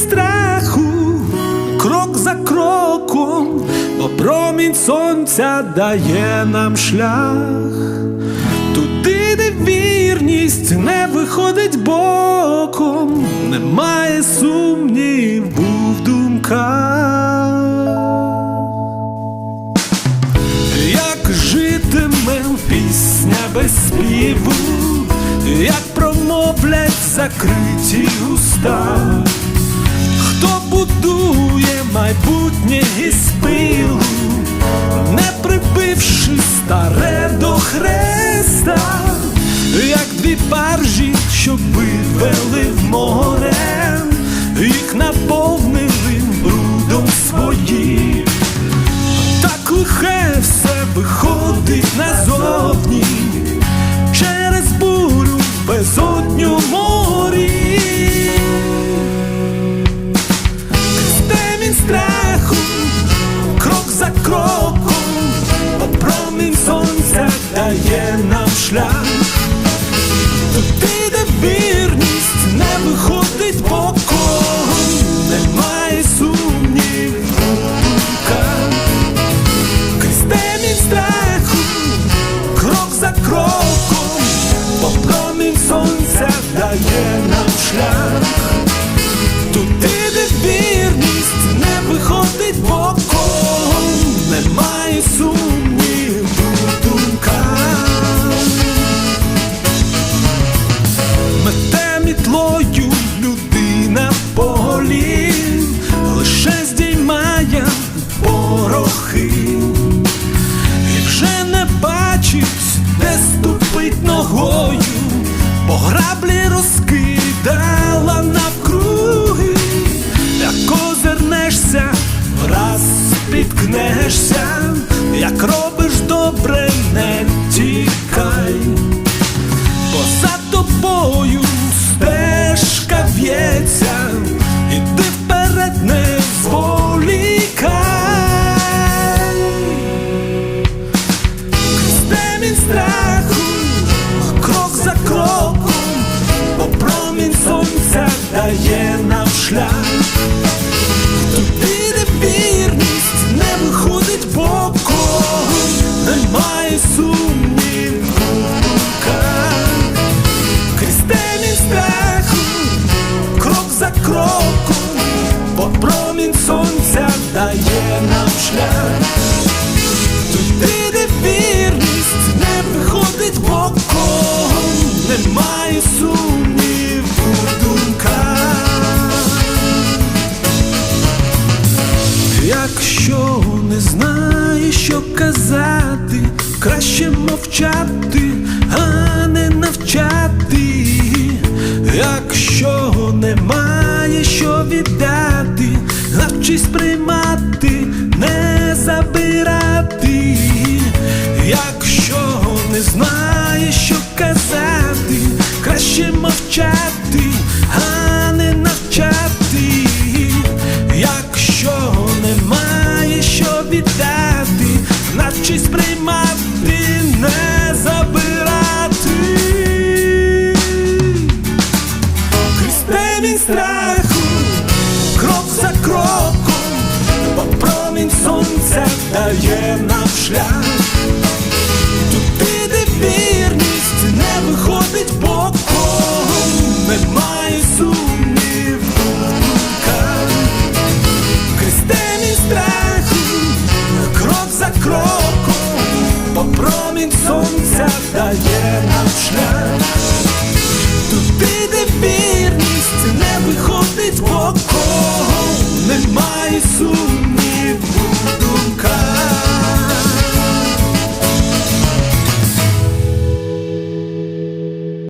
страху, крок за кроком, бо промінь сонця дає нам шлях. Туди, де вірність не виходить боком, немає сумніву в думках. Як житиме пісня без співу, як промовлять закриті уста, хто будує майбутнє і спилу, не прибивши старе до хреста, як дві баржі, що вивели в море, їх наповнили сонця нам шлях. Туди, де вірність не виходить боком, немає сумнів у думках. Страху, крок за кроком, бо промінь сонця дає нам шлях. Туди, бо граблі розкидала навкруги, як озирнешся, раз спіткнешся, як робиш добре, не тікай. Бо за тобою стежка в'ється, іди вперед, не зволікай. Крізь нам Якщо не знаєш, що казати, краще мовчати, а не навчати. Якщо немає що віддати, навчись приймати, не забирати. Якщо не знаєш, що казати, краще мовчати, а крок за кроком, бо промінь сонця дає нам шлях. Туди, де вірність не виходить боком, немає сумнів. Крізь темінь страху, крок за кроком, бо промінь сонця